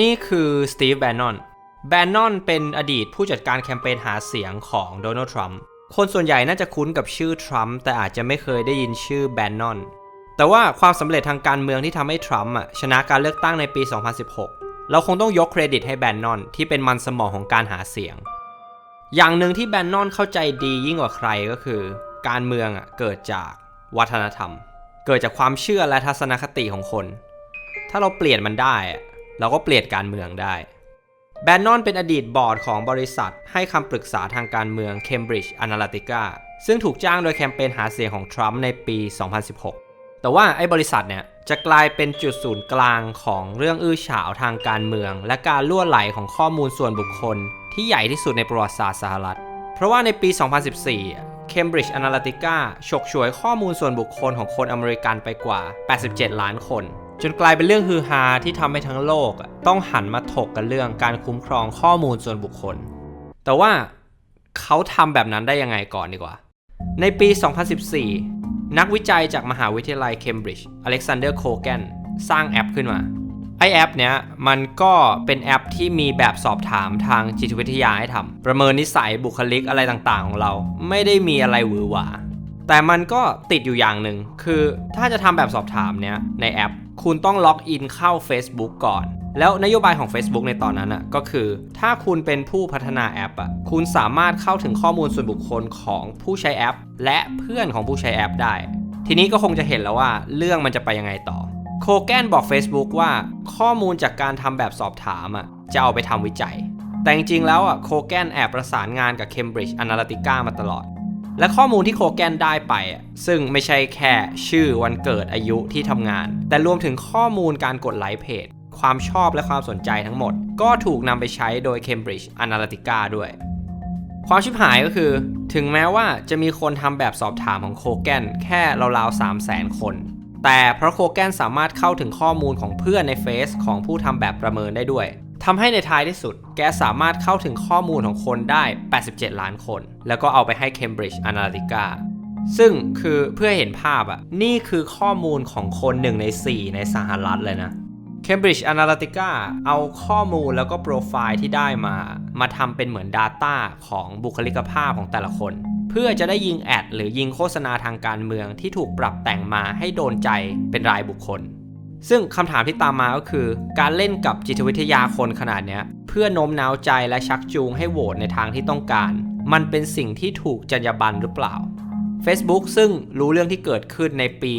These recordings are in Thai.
นี่คือสตีฟแบนนอนแบนนอนเป็นอดีตผู้จัดการแคมเปญหาเสียงของโดนัลด์ทรัมป์คนส่วนใหญ่น่าจะคุ้นกับชื่อทรัมป์แต่อาจจะไม่เคยได้ยินชื่อแบนนอนแต่ว่าความสำเร็จทางการเมืองที่ทำให้ทรัมป์ชนะการเลือกตั้งในปี 2016 เราคงต้องยกเครดิตให้แบนนอนที่เป็นมันสมองของการหาเสียง อย่างหนึ่งที่แบนนอนเข้าใจดียิ่งกว่าใครก็คือ การเมืองเกิดจากวัฒนธรรม เกิดจากความเชื่อและทัศนคติของคน ถ้าเราเปลี่ยนมันได้ เราก็เปลี่ยนการเมืองได้แบนนอนเป็นอดีตบอร์ดของบริษัท ให้คำปรึกษาทางการเมือง Cambridge Analytica ซึ่งถูกจ้างโดยแคมเปญหาเสียงของทรัมป์ในปี 2016 แต่ว่าไอ้บริษัทเนี่ยจะกลายเป็นจุดศูนย์กลางของเรื่องอื้อฉาวทางการเมือง และการล่วไหลของข้อมูลส่วนบุคคล ที่ใหญ่ที่สุดในประวัติศาสตร์สหรัฐ เพราะว่าในปี 2014 Cambridge Analytica ฉกฉวยข้อมูลส่วนบุคคลของคนอเมริกันไปกว่า 87 ล้านคน จนกลายเป็นเรื่องฮือฮาที่ทำให้ทั้งโลกต้องหันมาถกกันเรื่องการคุ้มครองข้อมูลส่วนบุคคล แต่ว่าเขาทำแบบนั้นได้ยังไงก่อนดีกว่า ในปี 2014 นักวิจัยจากมหาวิทยาลัยเคมบริดจ์อเล็กซานเดอร์โคแกนสร้างแอปขึ้นมาไอแอปเนี้ยมันก็เป็นแอปที่มีแบบสอบถามทางจิตวิทยาให้ทำประเมินนิสัยบุคลิกอะไรต่างๆ ของเรา ไม่ได้มีอะไรหวือหวา แต่มันก็ติดอยู่อย่างหนึ่งคือถ้าจะทำแบบสอบถามเนี้ยในแอป คุณต้องล็อกอินเข้า Facebook ก่อน แล้วนโยบายของ Facebook ในตอนนั้นอะก็คือ ถ้าคุณเป็นผู้พัฒนาแอปอะคุณสามารถเข้าถึงข้อมูลส่วนบุคคลของผู้ใช้แอป และเพื่อนของผู้ใช้แอปได้ ทีนี้ก็คงจะเห็นแล้วว่าเรื่องมันจะไปยังไงต่อโคแกนบอก Facebook ว่าข้อมูลจากการทำแบบสอบถามอะจะเอาไปทำวิจัย แต่จริงๆแล้วอะโคแกนแอบประสานงานกับ Cambridge Analytica มาตลอด และข้อมูลที่โคแกนได้ไปอะซึ่งไม่ใช่แค่ชื่อวันเกิดอายุที่ทำงาน แต่รวมถึงข้อมูลการกดไลค์เพจ ความชอบและความสนใจทั้งหมด ก็ถูกนำไปใช้โดย Cambridge Analytica ด้วย ความชิบหายก็คือ ถึงแม้ว่าจะมีคนทำแบบสอบถามของโคแกนแค่ราวๆ3 0 0 0 0 0 คน แต่เพราะโคแกนสามารถเข้าถึงข้อมูลของเพื่อนในเฟซของผู้ทำแบบประเมินได้ด้วย ทำให้ในท้ายที่สุด แกสามารถเข้าถึงข้อมูลของคนได้ 87 ล้านคน แล้วก็เอาไปให้ Cambridge Analytica ซึ่งคือเพื่อเห็นภาพอะนี่คือข้อมูลของคน1ใน 4 ในสหรัฐเลยนะ Cambridge Analytica เอาข้อมูลแล้วก็โปรไฟล์ที่ได้มา มาทำเป็นเหมือน Data ของบุคลิกภาพของแต่ละคน เพื่อจะได้ยิงแอดหรือยิงโฆษณาทางการเมืองที่ถูกปรับแต่งมาให้โดนใจเป็นรายบุคคล ซึ่งคำถามที่ตามมาก็คือ การเล่นกับจิตวิทยาคนขนาดเนี้ยเพื่อโน้มน้าวใจและชักจูงให้โหวตในทางที่ต้องการ มันเป็นสิ่งที่ถูกจรรยาบรรณหรือเปล่า Facebook ซึ่งรู้เรื่องที่เกิดขึ้นในปี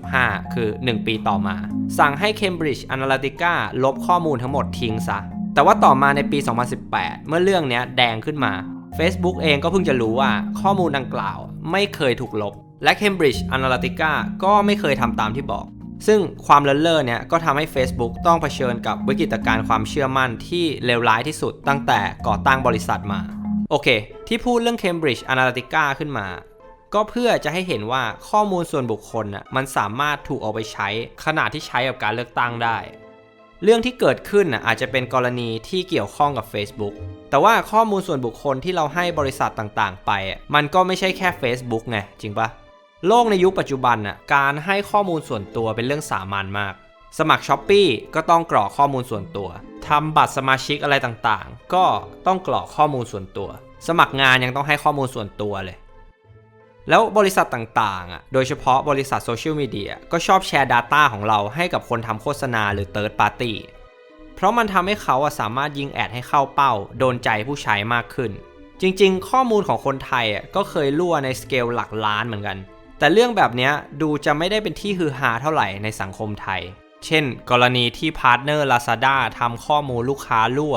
2015 คือ 1 ปีต่อมา สั่งให้ Cambridge Analytica ลบข้อมูลทั้งหมดทิ้งซะ แต่ว่าต่อมาในปี 2018 เมื่อเรื่องนี้แดงขึ้นมา Facebook เองก็เพิ่งจะรู้ว่าข้อมูลดังกล่าว ไม่เคยถูกลบ และ Cambridge Analytica ก็ไม่เคยทำตามที่บอก ซึ่งความเลินเล่อเนี่ยก็ทำให้ Facebook ต้องเผชิญกับวิกฤตการณ์ความเชื่อมั่นที่เลวร้ายที่สุดตั้งแต่ก่อตั้งบริษัทมา โอเค ที่พูดเรื่อง Cambridge Analytica ขึ้นมา ก็เพื่อจะให้เห็นว่าข้อมูลส่วนบุคคลน่ะมันสามารถถูกเอาไปใช้ขณะที่ใช้กับการเลือกตั้งได้ เรื่องที่เกิดขึ้นน่ะอาจจะเป็นกรณีที่เกี่ยวข้องกับ Facebook แต่ว่าข้อมูลส่วนบุคคลที่เราให้บริษัทต่างๆ ไป มันก็ไม่ใช่แค่ Facebook ไงจริงปะ โลกในยุคปัจจุบันน่ะการให้ข้อมูลส่วนตัวเป็นเรื่องสามัญมาก สมัคร s h อ p e e ก็ต้องกรอกข้อมูลส่วนตัวทำบัตรสมาชิกอะไรต่างๆ ก็ต้องกรอกข้อมูลส่วนตัว สมัครงานยังต้องให้ข้อมูลส่วนตัวเลย แล้วบริษัทต่างๆอะโดยเฉพาะบริษัทโซเชียลมีเดียก็ชอบแชร์ Data ของเราให้กับคนทำโฆษณาหรือ Third Party เพราะมันทำให้เขาอะสามารถยิงแอดให้เข้าเป้า โดนใจผู้ใช้มากขึ้น จริงๆ ข้อมูลของคนไทยอะก็เคยรั่วในสเกลหลักล้านเหมือนกัน แต่เรื่องแบบนี้ดูจะไม่ได้เป็นที่ฮือฮาเท่าไหร่ในสังคมไทย เช่น กรณีที่พาร์ทเนอร์ Lazada ทำข้อมูลลูกค้ารั่ว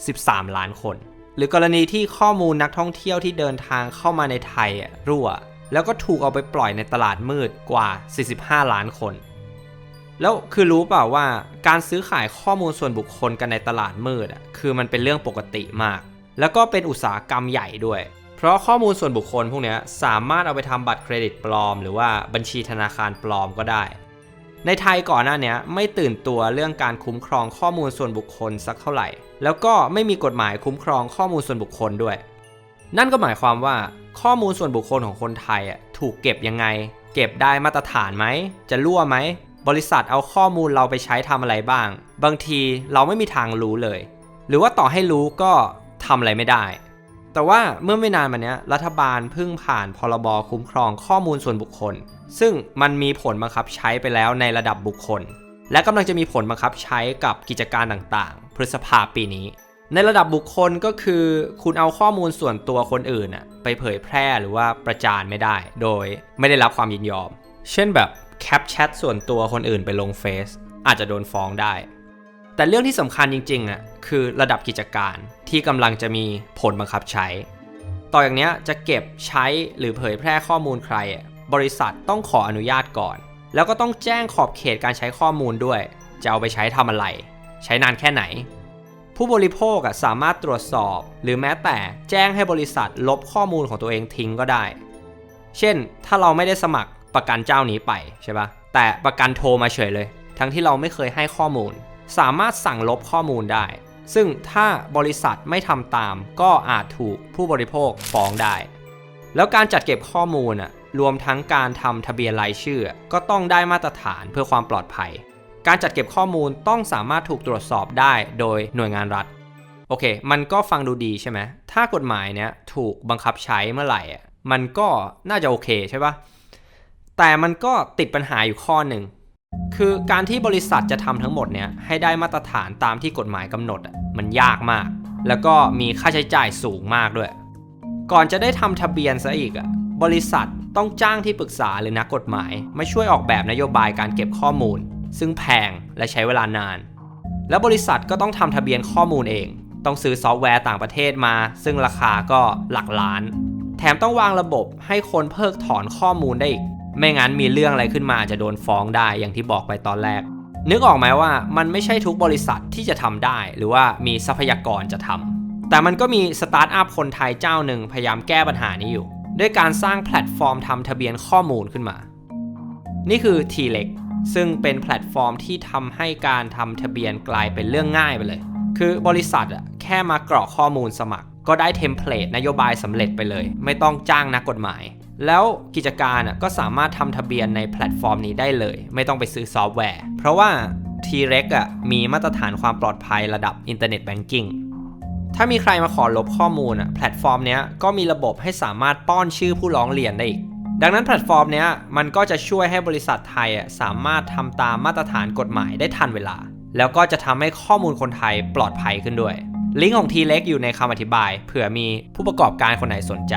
13 ล้านคน หรือกรณีที่ข้อมูลนักท่องเที่ยวที่เดินทางเข้ามาในไทยรั่ว แล้วก็ถูกเอาไปปล่อยในตลาดมืดกว่า 45 ล้านคน แล้วคือรู้เปล่าว่าการซื้อขายข้อมูลส่วนบุคคลกันในตลาดมืดคือมันเป็นเรื่องปกติมาก แล้วก็เป็นอุตสาหกรรมใหญ่ด้วย เพราะข้อมูลส่วนบุคคลพวกนี้สามารถเอาไปทำบัตรเครดิตปลอม หรือว่าบัญชีธนาคารปลอมก็ได้ ในไทยก่อนหน้านี้ไม่ตื่นตัวเรื่องการคุ้มครองข้อมูลส่วนบุคคลสักเท่าไหร่ แล้วก็ไม่มีกฎหมายคุ้มครองข้อมูลส่วนบุคคลด้วย นั่นก็หมายความว่าข้อมูลส่วนบุคคลของคนไทยถูกเก็บยังไง เก็บได้มาตรฐานไหม จะรั่วไหม บริษัทเอาข้อมูลเราไปใช้ทำอะไรบ้าง บางทีเราไม่มีทางรู้เลย หรือว่าต่อให้รู้ก็ทำอะไรไม่ได้ แต่ว่าเมื่อไม่นานมานี้รัฐบาลเพิ่งผ่านพรบคุ้มครองข้อมูลส่วนบุคคล ซึ่งมันมีผลบังคับใช้ไปแล้วในระดับบุคคล และกำลังจะมีผลบังคับใช้กับกิจการต่างๆ พฤษภาปีนี้ ในระดับบุคคลก็คือ คุณเอาข้อมูลส่วนตัวคนอื่นไปเผยแพร่หรือว่าประจานไม่ได้ โดยไม่ได้รับความยินยอม เช่นแบบแคปแชทส่วนตัวคนอื่นไปลงเฟซอาจจะโดนฟ้องได้ แต่เรื่องที่สำคัญจริงๆอะคือระดับกิจการที่กำลังจะมีผลบังคับใช้ ต่ออย่างเนี้ยจะเก็บใช้หรือเผยแพร่ข้อมูลใคร บริษัทต้องขออนุญาตก่อน แล้วก็ต้องแจ้งขอบเขตการใช้ข้อมูลด้วย จะเอาไปใช้ทำอะไร ใช้นานแค่ไหน ผู้บริโภคสามารถตรวจสอบ หรือแม้แต่แจ้งให้บริษัทลบข้อมูลของตัวเองทิ้งก็ได้ เช่น ถ้าเราไม่ได้สมัครประกันเจ้านี้ไปใช่ปะแต่ประกันโทรมาเฉยเลย ทั้งที่เราไม่เคยให้ข้อมูล สามารถสั่งลบข้อมูลได้ ซึ่งถ้าบริษัทไม่ทำตาม ก็อาจถูกผู้บริโภคฟ้องได้ แล้วการจัดเก็บข้อมูลอะรวมทั้งการทำทะเบียนรายชื่อ ก็ต้องได้มาตรฐานเพื่อความปลอดภัย การจัดเก็บข้อมูลต้องสามารถถูกตรวจสอบได้โดยหน่วยงานรัฐ โอเค มันก็ฟังดูดีใช่ไหม ถ้ากฎหมายเนี้ยถูกบังคับใช้เมื่อไหร่มันก็น่าจะโอเคใช่ปะแต่มันก็ติดปัญหาอยู่ข้อหนึ่ง คือการที่บริษัทจะทำทั้งหมดเนี้ยให้ได้มาตรฐานตามที่กฎหมายกำหนดอะมันยากมาก แล้วก็มีค่าใช้จ่ายสูงมากด้วย ก่อนจะได้ทำทะเบียนซะอีกอะบริษัทต้องจ้างที่ปรึกษาหรือนักกฎหมายมาช่วยออกแบบนโยบายการเก็บข้อมูล ซึ่งแพงและใช้เวลานาน แล้วบริษัทก็ต้องทำทะเบียนข้อมูลเอง ต้องซื้อซอฟต์แวร์ต่างประเทศมา ซึ่งราคาก็หลักล้าน แถมต้องวางระบบให้คนเพิกถอนข้อมูลได้อีก ไม่งั้นมีเรื่องอะไรขึ้นมาจะโดนฟ้องได้อย่างที่บอกไปตอนแรก นึกออกไหมว่ามันไม่ใช่ทุกบริษัทที่จะทำได้ หรือว่ามีทรัพยากรจะทำแต่มันก็มีสตาร์ทอัพคนไทยเจ้าหนึ่งพยายามแก้ปัญหานี้อยู่ ด้วยการสร้างแพลตฟอร์มทำทะเบียนข้อมูลขึ้นมา นี่คือ t l e x ซึ่งเป็นแพลตฟอร์มที่ทำให้การทำทะเบียนกลายเป็นเรื่องง่ายไปเลย คือบริษัทอะแค่มากรอกข้อมูลสมัคร ก็ได้เทมเพลตนโยบายสำเร็จไปเลย ไม่ต้องจ้างนักกฎหมาย แล้วกิจการก็สามารถทำทะเบียนในแพลตฟอร์มนี้ได้เลย ไม่ต้องไปซื้อซอฟต์แวร์ เพราะว่า T-Rex อะมีมาตรฐานความปลอดภัยระดับอินเทอร์เน็ตแบงกิ้งถ้ามีใครมาขอลบข้อมูลอะแพลตฟอร์มนี้ก็มีระบบให้สามารถป้อนชื่อผู้ร้องเรียนได้อีก ดังนั้นแพลตฟอร์มนี้มันก็จะช่วยให้บริษัทไทยสามารถทำตามมาตรฐานกฎหมายได้ทันเวลา แล้วก็จะทำให้ข้อมูลคนไทยปลอดภัยขึ้นด้วย ลิงก์ของ T-Lex อยู่ในคำอธิบายเผื่อมีผู้ประกอบการคนไหนสนใจ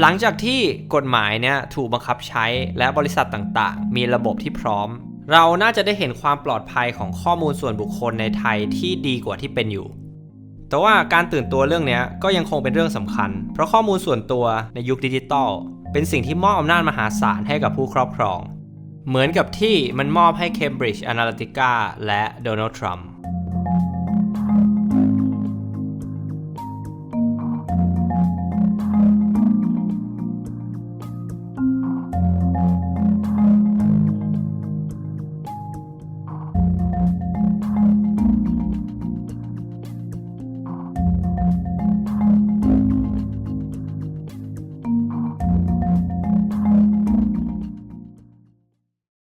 หลังจากที่กฎหมายเนี่ยถูกบังคับใช้และบริษัทต่างๆ มีระบบที่พร้อม เราน่าจะได้เห็นความปลอดภัยของข้อมูลส่วนบุคคลในไทยที่ดีกว่าที่เป็นอยู่ แต่ว่าการตื่นตัวเรื่องนี้ก็ยังคงเป็นเรื่องสำคัญ เพราะข้อมูลส่วนตัวในยุคดิจิตอลเป็นสิ่งที่มอบอำนาจมหาศาลให้กับผู้ครอบครอง เหมือนกับที่มันมอบให้ Cambridge Analytica และโดนัลด์ทรัมป์